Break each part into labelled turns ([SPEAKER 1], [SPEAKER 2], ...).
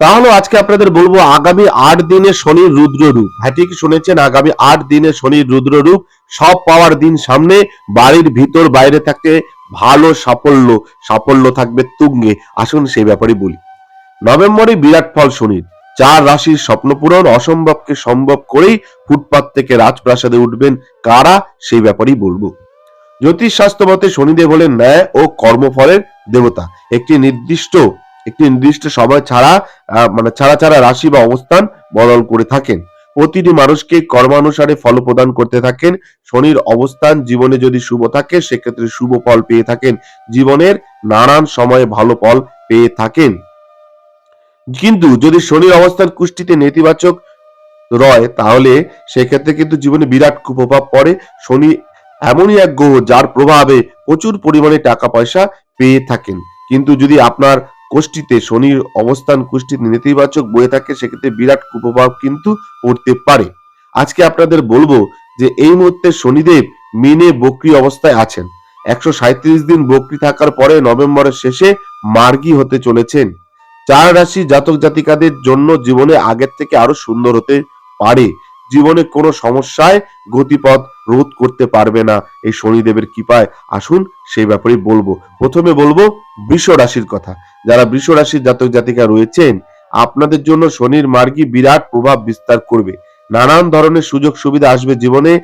[SPEAKER 1] তাহলে আজকে আপনাদের বলব আগামী আট দিনে শনির রুদ্র রূপ। হ্যাঁ ঠিক শুনেছেন, আগামী আট দিনে শনির রুদ্র রূপ। সব পাওয়ার দিন সামনে, বাড়ির ভিতর বাইরে থাকে ভালো সাফল্য সাফল্য থাকবে তুঙ্গে। আসুন সেই ব্যাপারে বলি। নভেম্বরে বিরাট ফল শনির। চার রাশির স্বপ্ন পূরণ, অসম্ভবকে সম্ভব করেই ফুটপাত থেকে রাজপ্রাসাদে উঠবেন কারা, সেই ব্যাপারেই বলব। জ্যোতিষ শাস্ত্র মতে শনিদেব হলেন ন্যায় ও কর্মফলের দেবতা। একটি নির্দিষ্ট একটি নির্দিষ্ট সময় ছাড়া মানে ছাড়া ছাড়া রাশি বা অবস্থান বদল করে থাকেন। প্রতিটি মানুষকে কর্মানুসারে ফল প্রদান করতে থাকেন। শনির অবস্থান জীবনে যদি শুভ থাকে, সেক্ষেত্রে শুভ ফল পেয়ে থাকেন। জীবনের নানান সময়ে ভালো ফল পেয়ে থাকেন। কিন্তু যদি শনির অবস্থান কুষ্টিতে নেতিবাচক রয়, তাহলে সেক্ষেত্রে কিন্তু জীবনে বিরাট কুপ্রভাব পড়ে। শনি এমনই এক গ্রহ, যার প্রভাবে প্রচুর পরিমাণে টাকা পয়সা পেয়ে থাকেন। কিন্তু যদি আপনার কোষ্ঠীতে শনির অবস্থান কুষ্ঠিতে নেতিবাচক বয়ে থাকে, সেক্ষেত্রে বিরাট কুপ্রভাব কিন্তু পড়তে পারে। আজকে আপনাদের বলব যে এই মুহূর্তে শনিদেব মিনে বক্রি অবস্থায় আছেন। একশো সাঁত্রিশ দিন বক্রি থাকার পরে নভেম্বরের শেষে মার্গী হতে চলেছেন। চার রাশি জাতক জাতিকাদের জন্য জীবনে আগের থেকে আরও সুন্দর হতে পারে। জীবনে কোনো সমস্যায় গতিপথ রোধ করতে পারবে না। এই শনিদেবের কৃপায় আসুন সেই ব্যাপারে বলব। প্রথমে বলব বৃষ রাশির কথা। যারা বৃষ রাশির জাতক জাতিকা রয়েছেন, আপনাদের জন্য শনির মার্গী বিরাট প্রভাব বিস্তার করবে। নানান ধরনের সুযোগ সুবিধা আসবে জীবনে।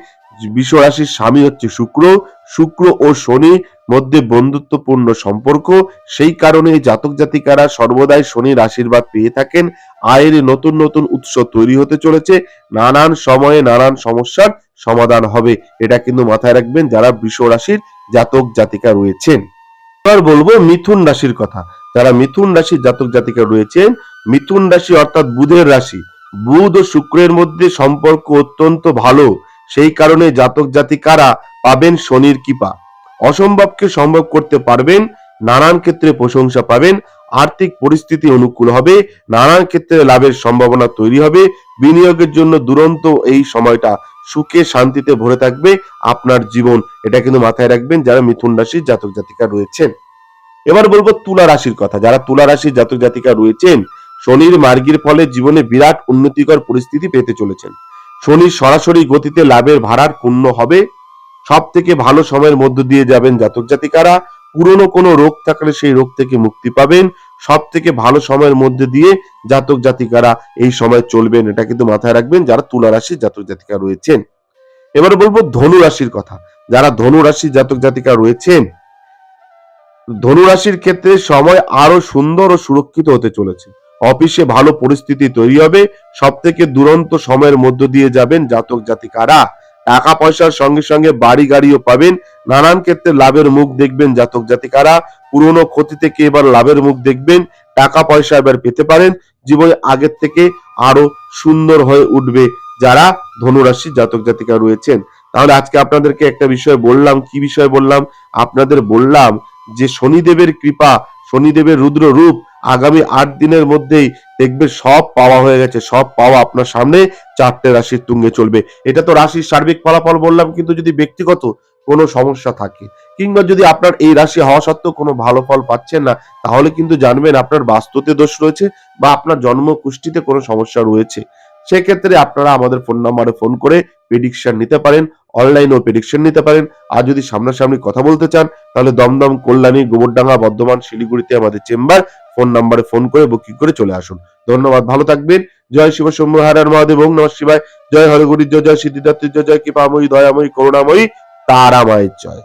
[SPEAKER 1] বৃষ রাশির স্বামী হচ্ছে শুক্র। শুক্র ও শনি মধ্যে বন্ধুত্বপূর্ণ সম্পর্ক। সেই কারণে জাতক জাতিকারা সর্বদাই শনির আশীর্বাদ পেয়ে থাকেন। আয়ের নতুন নতুন উৎস তৈরি হতে চলেছে। নানান সময়ে নানান সমস্যার সমাধান হবে। এটা কিন্তু মাথায় রাখবেন যারা বৃষ রাশির জাতক জাতিকা রয়েছেন। এবার বলব মিথুন রাশির কথা। যারা মিথুন রাশির জাতক জাতিকা রয়েছেন, মিথুন রাশি অর্থাৎ বুধের রাশি। বুধ ও শুক্রের মধ্যে সম্পর্ক অত্যন্ত ভালো। সেই কারণে জাতক জাতিকারা পাবেন শনির কৃপা। অসম্ভবকে সম্ভব করতে পারবেন, নানান ক্ষেত্রে প্রশংসা পাবেন, আর্থিক পরিস্থিতি অনুকূল হবে, নানান ক্ষেত্রে লাভের সম্ভাবনা তৈরি হবে, বিনিয়োগের জন্য দুরন্ত এই সময়টা সুখে শান্তিতে ভরে থাকবে আপনার জীবন। এটা কিন্তু মাথায় রাখবেন যারা মিথুন রাশির জাতক জাতিকা রয়েছেন। এবার বলব তুলা রাশির কথা। যারা তুলা রাশির জাতক জাতিকা রয়েছেন, শনির মার্গীর ফলে জীবনে বিরাট উন্নতিকর পরিস্থিতি পেতে চলেছেন। শনির সরাসরি গতিতে লাভের ভাড়ার পূর্ণ হবে। সব থেকে ভালো সময়ের মধ্য দিয়ে যাবেন জাতক জাতিকারা। পুরনো কোনো রোগ থাকলে সেই রোগ থেকে মুক্তি পাবেন। সব থেকে ভালো সময়ের মধ্যে দিয়ে জাতক জাতিকারা এই সময় চলবেন, এটা কিন্তু মাথায় রাখবেন যারা তুলা রাশির জাতক জাতিকা রয়েছেন। এবার বলব ধনু রাশির কথা। যারা ধনু রাশির জাতক জাতিকা রয়েছেন, ধনু রাশির ক্ষেত্রে সময় আরও সুন্দর ও সুরক্ষিত হতে চলেছে। অফিসে ভালো পরিস্থিতি তৈরি হবে সব থেকে দুরন্ত সময়ের মধ্য দিয়ে যাবেন জাতক জাতিকারা। টাকা পয়সার সঙ্গে সঙ্গে বাড়ি গাড়িও পাবেন। নানান ক্ষেত্রে লাভের মুখ দেখবেন জাতক জাতিকারা। পুরনো ক্ষতি থেকে এবার লাভের মুখ দেখবেন? টাকা পয়সা এবার পেতে পারেন। জীবনে আগের থেকে আরও সুন্দর হয়ে উঠবে যারা ধনুরাশি জাতক জাতিকা রয়েছেন। তাহলে আজকে আপনাদেরকে একটা বিষয় বললাম। কি বিষয় বললাম? আপনাদের বললাম যে শনিদেবের কৃপা, শনিদেবের রুদ্র রূপ আগামী আট দিনের মধ্যেই দেখবে সব পাওয়া হয়ে গেছে, সব পাওয়া আপনার সামনে চারটে রাশির তুঙ্গে চলবে। এটা তো রাশির সার্বিক ফলাফল বললাম, কিন্তু যদি ব্যক্তিগত কোনো সমস্যা থাকে, কিংবা যদি আপনার এই রাশি হওয়া সত্ত্বেও কোনো ভালো ফল পাচ্ছেন না, তাহলে কিন্তু জানবেন আপনার বাস্তুতে দোষ রয়েছে বা আপনার জন্ম কুষ্ঠিতে কোনো সমস্যা রয়েছে। সেক্ষেত্রে আপনারা আমাদের ফোন নাম্বারে ফোন করে প্রেডিকশন নিতে পারেন অনলাইনেও প্রেডিকশন নিতে পারেন। আর যদি সামনাসামনি কথা বলতে চান, তাহলে দমদম, কল্যাণী, গোবরডাঙ্গা, বর্ধমান, শিলিগুড়িতে আমাদের চেম্বার ফোন নাম্বারে ফোন করে বুকিং করে চলে আসুন। ধন্যবাদ, ভালো থাকবেন। জয় শিব শম্ভু হারার মহাদেব ওং নম শিবায়। জয় হরগুরি জয় জয় সিদ্ধিদাত্রী জয় জয় কৃপাময়ী, দয়াময়ী, করুণাময়ী তারামায়ের জয়।